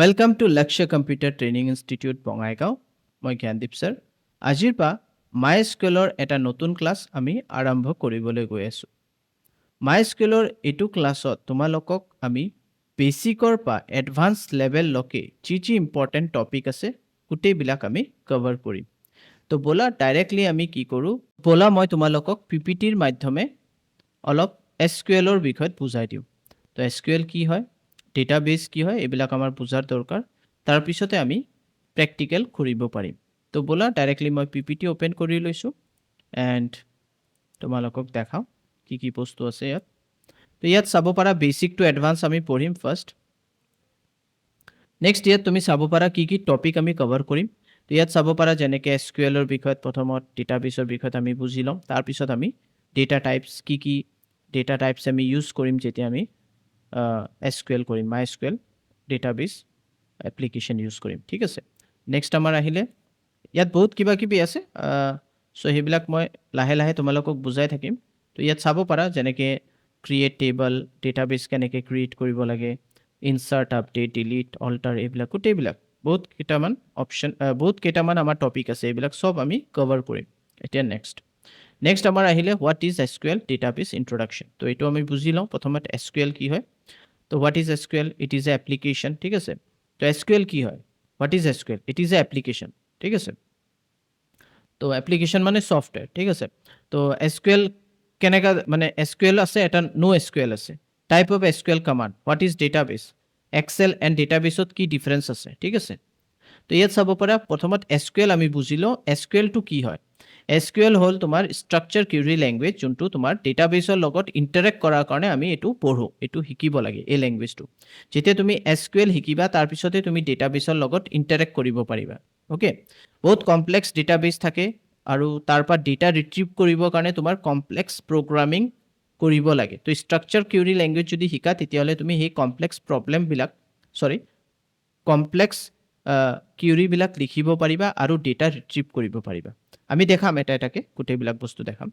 Welcome to Lakshya computer training institute Bongaigaon মই Gyandeep sir আজিৰ পৰা মাই স্কুলৰ এটা নতুন ক্লাছ আমি আৰম্ভ কৰিবলৈ গৈ আছোঁ। মাই স্কুলৰ এইটো ক্লাছত তোমালোকক আমি বেচিকৰ পৰা এডভান্স লেভেললৈকে যি যি ইম্পৰ্টেণ্ট টপিক আছে, গোটেইবিলাক আমি কভাৰ কৰিম। তো ব'লা ডাইৰেক্টলি আমি কি কৰোঁ? ব'লা, মই তোমালোকক পি পি টিৰ মাধ্যমে অলপ এছ কিউ এলৰ বিষয়ত বুজাই দিওঁ। তো এছ কিউ এল কি হয়? ডেটাবেছ কি হয় এইবিলাক আমাৰ বুজাৰ দৰকাৰ। তাৰপিছতে আমি প্ৰেক্টিকেল কৰিব পাৰিম। তো ব'লা ডাইৰেক্টলি মই পি পি টি অ'পেন কৰি লৈছোঁ এণ্ড তোমালোকক দেখাওঁ কি কি বস্তু আছে ইয়াত। তো ইয়াত চাব পাৰা বেচিক টু এডভান্স আমি পঢ়িম ফাৰ্ষ্ট নেক্সট ইয়াত তুমি চাব পাৰা কি কি টপিক আমি কভাৰ কৰিম। তো ইয়াত চাব পাৰা যেনেকৈ এছ বিষয়ত প্ৰথমত ডেটাবেছৰ বিষয়ত আমি বুজি ল'ম। তাৰপিছত আমি ডেটা টাইপছ কি কি ডেটা টাইপছ আমি ইউজ কৰিম যেতিয়া আমি এছ কিউ এল কৰিম মাই S Q L database application use কৰিম ঠিক আছে? নেক্সট আমাৰ আহিলে ইয়াত বহুত কিবা কিবি আছে চ' সেইবিলাক মই লাহে লাহে তোমালোকক বুজাই থাকিম। তো ইয়াত চাব পাৰা যেনেকৈ ক্ৰিয়েট টেবল ডেটাবেছ কেনেকৈ ক্ৰিয়েট কৰিব লাগে ইনচাৰ্ট আপডেট ডিলিট অল্টাৰ এইবিলাক গোটেইবিলাক বহুত কেইটামান অপশ্যন বহুত কেইটামান আমাৰ টপিক আছে এইবিলাক চব আমি কভাৰ কৰিম। এতিয়া নেক্সট নেক্সট আমাৰ আহিলে what is S Q L database introduction তো এইটো আমি বুজি লওঁ প্ৰথমতে এছ কিউ এল কি হয় তো what is S it is a application ঠিক আছে? তো এছ কিউ এল কি হয়? What is S Q it is a application ঠিক আছে? তো এপ্লিকেশ্যন মানে ছফ্টৱেৰ ঠিক আছে? তো এছ কিউ এল কেনেকুৱা মানে এছ আছে, এটা ন' এছ আছে। Type of S Q L command what is database excel and ডেটাবেছত কি ডিফাৰেঞ্চ আছে, ঠিক আছে? তো ইয়াত চাব পাৰা, প্ৰথমত এছ কিউ এল আমি বুজি লওঁ এছ কিউ কি হয়? এছ কিউ হ'ল তোমাৰ ষ্ট্ৰাকচাৰ কিউৰি লেংগুৱেজ যোনটো তোমাৰ ডেটাবেছৰ লগত ইণ্টাৰেক্ট কৰাৰ কাৰণে আমি এইটো পঢ়োঁ, এইটো শিকিব লাগে এই লেংগুৱেজটো যেতিয়া তুমি এছ কিউ শিকিবা তাৰপিছতে তুমি ডেটাবেছৰ লগত ইণ্টাৰেক্ট কৰিব পাৰিবা অ'কে বহুত কমপ্লেক্স ডেটাবেছ থাকে আৰু তাৰ পৰা ডেটা ৰিট্ৰিভ কৰিবৰ কাৰণে তোমাৰ কমপ্লেক্স প্ৰগ্ৰামিং কৰিব লাগে। তো ষ্ট্ৰাকচাৰ কিউৰি লেংগুৱেজ যদি শিকা, তেতিয়াহ'লে তুমি সেই কমপ্লেক্স প্ৰব্লেমবিলাক চৰি কমপ্লেক্স কিউৰিবিলাক লিখিব পাৰিবা আৰু ডেটা ৰিট্ৰিভ কৰিব পাৰিবা। আমি দেখাম এটা, এটাকৈ গোটেইবিলাক বস্তু দেখাম।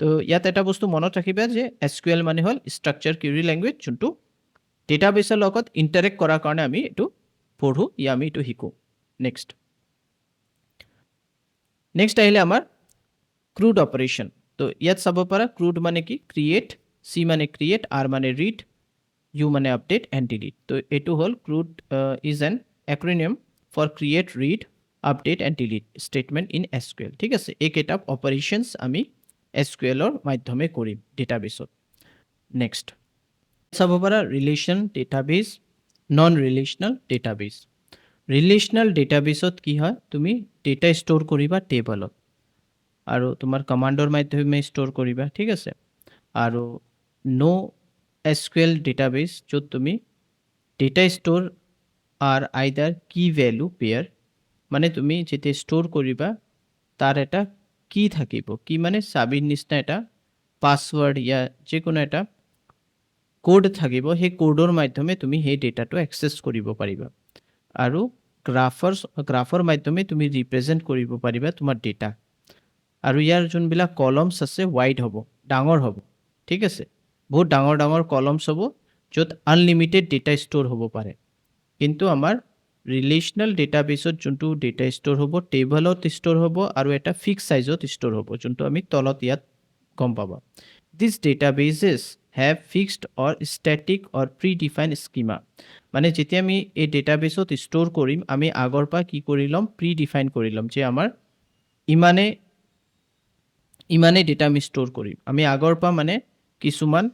তো ইয়াত এটা বস্তু মনত ৰাখিবা যে এছ কিউ মানে হ'ল ষ্ট্ৰাকচাৰ কিউৰি লেংগুৱেজ যোনটো ডেটাবেছৰ লগত ইণ্টাৰেক্ট কৰাৰ কাৰণে আমি এইটো পঢ়োঁ ইয়া আমি এইটো শিকোঁ। নেক্সট নেক্সট আহিলে আমাৰ ক্ৰুড অপাৰেশ্যন তো ইয়াত চাব পাৰা ক্ৰুড মানে কি? ক্ৰিয়েট চি মানে ক্ৰিয়েট আৰ মানে ৰিড ইউ মানে আপডেট এণ্ড ডিলিট তো এইটো হ'ল CRUD is an acronym for create read update and delete statement in S Q ঠিক আছে? এইকেইটা অপাৰেশ্যনছ আমি এছ কিউ এলৰ মাধ্যমে কৰিম ডেটাবেছত নেক্সট চাব পাৰা relation database non relational database relational ডেটাবেছত কি হয়? তুমি ডেটা ষ্ট'ৰ কৰিবা টেবলত আৰু তোমাৰ কমাণ্ডৰ মাধ্যমে ষ্ট'ৰ কৰিবা, ঠিক আছে? আৰু ন' এছ কিউ এল ডেটাবেছ য'ত তুমি ডেটা ষ্ট'ৰ আৰ আইদাৰ কি ভেলু পেয়াৰ মানে তুমি যেতিয়া ষ্ট'ৰ কৰিবা তাৰ এটা কি থাকিব? কি মানে চাবিৰ নিচিনা এটা পাছৱৰ্ড ইয়া যিকোনো এটা কোড থাকিব, সেই কোডৰ মাধ্যমে তুমি সেই ডেটাটো এক্সেছ কৰিব পাৰিবা। আৰু গ্ৰাফৰ গ্ৰাফৰ মাধ্যমে তুমি ৰিপ্ৰেজেণ্ট কৰিব পাৰিবা তোমাৰ ডেটা আৰু ইয়াৰ যোনবিলাক কলমছ আছে ৱাইড হ'ব, ডাঙৰ হ'ব, ঠিক আছে? বহুত ডাঙৰ ডাঙৰ কলমছ হ'ব, য'ত আনলিমিটেড ডেটা ষ্ট'ৰ হ'ব পাৰে। কিন্তু আমাৰ ৰিলেশ্যনেল ডেটাবেছত যোনটো ডেটা ষ্ট'ৰ হ'ব টেবলত ষ্ট'ৰ হ'ব আৰু এটা ফিক্স চাইজত ষ্ট'ৰ হ'ব, যোনটো আমি তলত ইয়াত গম পাবা। These databases have fixed or static or predefine schema মানে যেতিয়া আমি এই ডেটাবেছত ষ্ট'ৰ কৰিম, আমি আগৰ পৰা কি কৰি ল'ম? প্ৰি ডিফাইন কৰি ল'ম যে আমাৰ ইমানে ইমানেই ডেটা আমি ষ্ট'ৰ কৰিম। আমি আগৰ পৰা মানে কিছুমান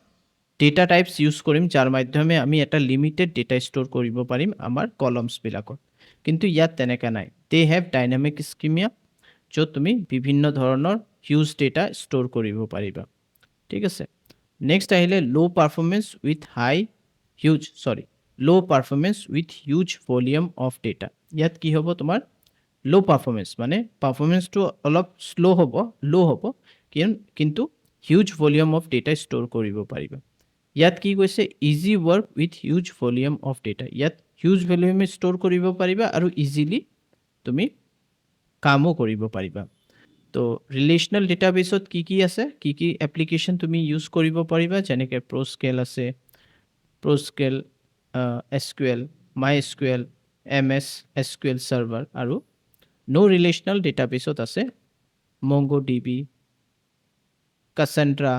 ডেটা টাইপছ ইউজ কৰিম যাৰ মাধ্যমে আমি এটা লিমিটেড ডেটা ষ্ট'ৰ কৰিব পাৰিম আমাৰ কলমছবিলাকত কিন্তু ইয়াত তেনেকৈ নাই। দে হেভ ডাইনামিক স্কিমিয়া য'ত তুমি বিভিন্ন ধৰণৰ হিউজ ডেটা ষ্ট'ৰ কৰিব পাৰিবা। ঠিক আছে? নেক্সট আহিলে low' performance with high huge sorry low' performance with huge volume of data ইয়াত কি হ'ব তোমাৰ? ল' পাৰফৰ্মেঞ্চ মানে পাৰফৰ্মেঞ্চটো অলপ শ্ল' হ'ব ল' হ'ব কিন্তু huge volume of data store কৰিব পাৰিবা। ইয়াত কি কৈছে easy work with huge volume of data ইয়াত হিউজ ভলিউমে ষ্ট'ৰ কৰিব পাৰিবা আৰু ইজিলি তুমি কামো কৰিব পাৰিবা। তো ৰিলেশ্যনেল ডেটাবেছত কি কি আছে, কি কি এপ্লিকেশ্যন তুমি ইউজ কৰিব পাৰিবা, যেনেকৈ প্ৰ'স্কেল আছে Postgres S Q my S M S S Q server আৰু ন' ৰিলেশ্যনেল ডেটাবেছত আছে Mongo D B Cassandra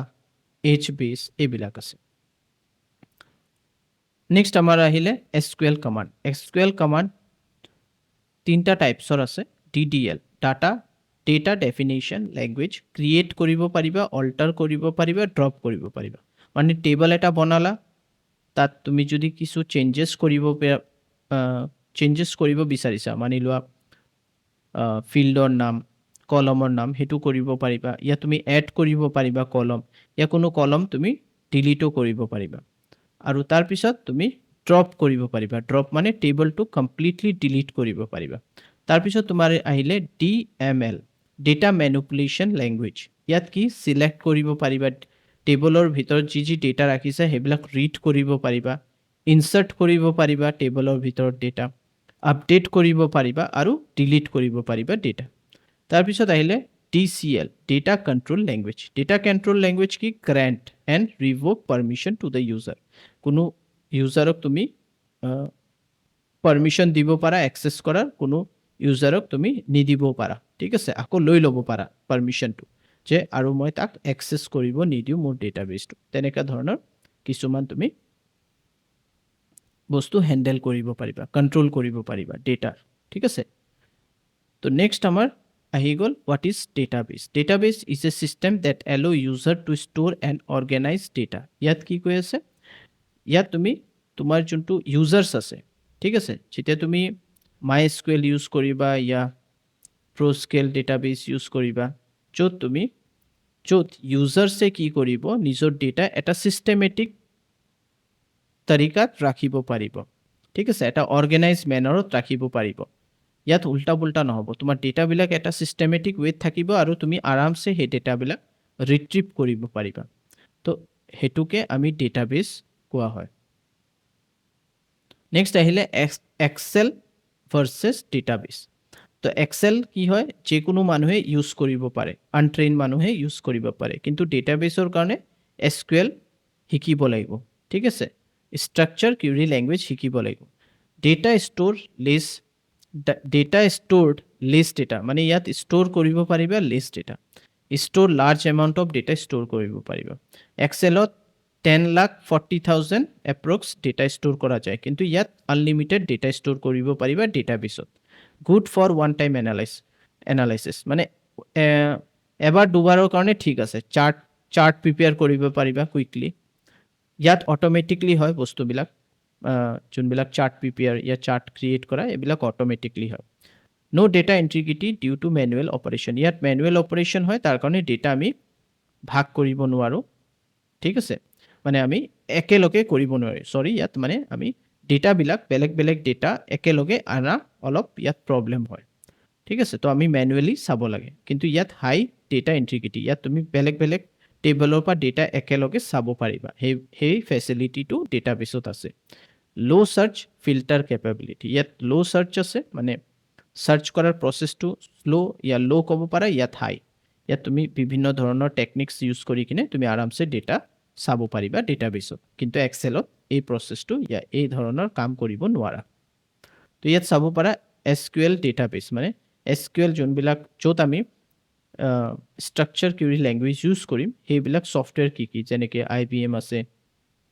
H base এইবিলাক আছে। নেক্সট আমাৰ আহিলে S Q L command S Q তিনিটা টাইপছৰ আছে। D D L data data definition language create কৰিব পাৰিবা অল্টাৰ কৰিব পাৰিবা ড্ৰপ কৰিব পাৰিবা। মানে টেবল এটা বনালা, তাত তুমি যদি কিছু চেঞ্জেছ কৰিব চেঞ্জেছ কৰিব বিচাৰিছা, মানি লোৱা ফিল্ডৰ নাম, কলমৰ নাম, সেইটো কৰিব পাৰিবা। ইয়াত তুমি এড কৰিব পাৰিবা কলম। ইয়াৰ কোনো কলম তুমি ডিলিটো কৰিব পাৰিবা। আৰু তাৰপিছত তুমি ড্ৰপ কৰিব পাৰিবা। ড্ৰপ মানে টেবলটো কমপ্লিটলি ডিলিট কৰিব পাৰিবা। তাৰপিছত তোমাৰ আহিলে D M L data manipulation language ইয়াত কি? চিলেক্ট কৰিব পাৰিবা। টেবলৰ ভিতৰত যি যি ডেটা ৰাখিছে সেইবিলাক ৰিড কৰিব পাৰিবা। ইনচাৰ্ট কৰিব পাৰিবা টেবলৰ ভিতৰত ডেটা আপডেট কৰিব পাৰিবা আৰু ডিলিট কৰিব পাৰিবা ডেটা তাৰপিছত আহিলে D C L data control language data control language কি? Grant and revoke permission to the user কোনো ইউজাৰক তুমি পাৰ্মিশ্যন দিব পাৰা একচেছ কৰাৰ কোনো ইউজাৰক তুমি নিদিব পাৰা। ঠিক আছে? আকৌ লৈ ল'ব পাৰা পাৰ্মিশ্যনটো যে আৰু মই তাক একচেছ কৰিব নিদিওঁ মোৰ ডেটাবেছটো তেনেকুৱা ধৰণৰ কিছুমান তুমি বস্তু হেণ্ডেল কৰিব পাৰিবা কণ্ট্ৰল কৰিব পাৰিবা ডেটাৰ ঠিক আছে? তো নেক্সট আমাৰ আহি গ'ল what is database database is a system that allow' user to store and organize data ইয়াত কি কৈ আছে? ইয়াত তুমি তোমাৰ যোনটো ইউজাৰ্ছ আছে ঠিক আছে যেতিয়া তুমি মাই স্কুৱেল ইউজ কৰিবা ইয়া প্ৰ'স্কেল ডেটাবেছ ইউজ কৰিবা য'ত তুমি য'ত ইউজাৰ্ছে কি কৰিব নিজৰ ডেটা এটা ছিষ্টেমেটিক তালিকাত ৰাখিব পাৰিব ঠিক আছে এটা অৰ্গেনাইজ মেনাৰত ৰাখিব পাৰিব ইয়াত উল্টা পুল্টা নহ'ব তোমাৰ ডেটাবিলাক এটা ছিষ্টেমেটিক ৱেত থাকিব আৰু তুমি আৰামছে সেই ডেটাবিলাক ৰিট্ৰিভ কৰিব পাৰিবা তো সেইটোকে আমি ডেটাবেছ কোৱা হয়। নেক্সট আহিলে এক্সেল ভাৰ্চেছ ডেটাবেছ তো এক্সেল কি হয়? যিকোনো মানুহে ইউজ কৰিব পাৰে। আনট্ৰেইন মানুহে ইউজ কৰিব পাৰে। কিন্তু ডেটাবেছৰ কাৰণে এছ শিকিব লাগিব। ঠিক আছে? ষ্ট্ৰাকচাৰ কিউৰি লেংগুৱেজ শিকিব লাগিব। Data store list data stored list data মানে ইয়াত ষ্ট'ৰ কৰিব পাৰিবা list data store large amount of data store কৰিব পাৰিবা। এক্সেলত ten lakh forty thousand approx data store কৰা যায়। কিন্তু ইয়াত আনলিমিটেড ডেটা ষ্ট'ৰ কৰিব পাৰিবা data ডেটাবেছত good for one time analyse analysis মানে এবাৰ দুবাৰৰ কাৰণে ঠিক আছে। চাৰ্ট চাৰ্ট প্ৰিপেয়াৰ কৰিব পাৰিবা কুইকলি ইয়াত অট'মেটিকলি হয় বস্তুবিলাক। যোনবিলাক চাৰ্ট প্ৰিপেয়াৰ ইয়াত চাৰ্ট ক্ৰিয়েট কৰা, এইবিলাক অট'মেটিকলি হয়। No' data integrity due to manual operation ইয়াত মেনুৱেল অপাৰেশ্যন হয়, তাৰ কাৰণে ডেটা আমি ভাগ কৰিব নোৱাৰোঁ। ঠিক আছে? মানে আমি একেলগে কৰিব নোৱাৰি। চৰি ইয়াত মানে আমি ডেটাবিলাক বেলেগ বেলেগ ডেটা একেলগে অনা অলপ ইয়াত প্ৰব্লেম হয়। ঠিক আছে তো আমি মেনুৱেলি চাব লাগে। কিন্তু ইয়াত হাই ডেটা ইণ্টিগ্ৰিটি ইয়াত তুমি বেলেগ বেলেগ টেবলৰ পৰা ডেটা একেলগে চাব পাৰিবা। সেই সেই ফেচিলিটিটো ডেটাবেছত আছে। ল' চাৰ্চ ফিল্টাৰ কেপেবিলিটি ইয়াত ল' চাৰ্চ আছে মানে চাৰ্চ কৰাৰ প্ৰচেছটো শ্ল' ইয়াত ল' ক'ব পাৰা ইয়াত হাই ইয়াত তুমি বিভিন্ন ধৰণৰ টেকনিক্স ইউজ কৰি কিনে তুমি আৰামছে ডেটা চাব পাৰিবা ডেটাবেছত কিন্তু এক্সেলত এই প্ৰচেছটো ইয়াত এই ধৰণৰ কাম কৰিব নোৱাৰা। তো ইয়াত চাব পাৰা এছ কিউ এল ডেটাবেছ মানে এছ কিউ এল যোনবিলাক য'ত আমি ষ্ট্ৰাকচাৰ কিউৰি লেংগুৱেজ ইউজ কৰিম সেইবিলাক ছফ্টৱেৰ কি কি? যেনেকৈ আই বি এম আছে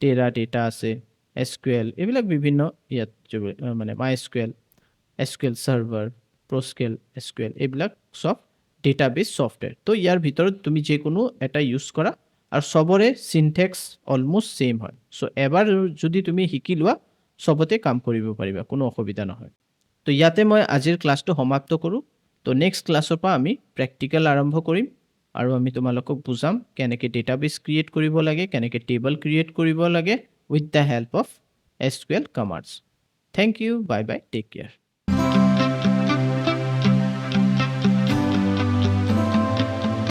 টেৰা ডেটা আছে এছ কিউ এল এইবিলাক বিভিন্ন ইয়াত মানে my S Q L S Q L server Postgres S Q L এইবিলাক চব ডেটাবেছ ছফ্টৱেৰ তো ইয়াৰ ভিতৰত তুমি যিকোনো এটা ইউজ কৰা আৰু চবৰে চিনটেক্স অলমষ্ট ছেইম হয়। চ' এবাৰ যদি তুমি শিকি লোৱা চবতে কাম কৰিব পাৰিবা, কোনো অসুবিধা নহয়। তো ইয়াতে মই আজিৰ ক্লাছটো সমাপ্ত কৰোঁ। তো নেক্সট ক্লাছৰ পৰা আমি প্ৰেক্টিকেল আৰম্ভ কৰিম আৰু আমি তোমালোকক বুজাম কেনেকৈ ডেটাবেছ ক্ৰিয়েট কৰিব লাগে, কেনেকৈ টেবল ক্ৰিয়েট কৰিব লাগে with the help of S Q L commands thank you bye bye take care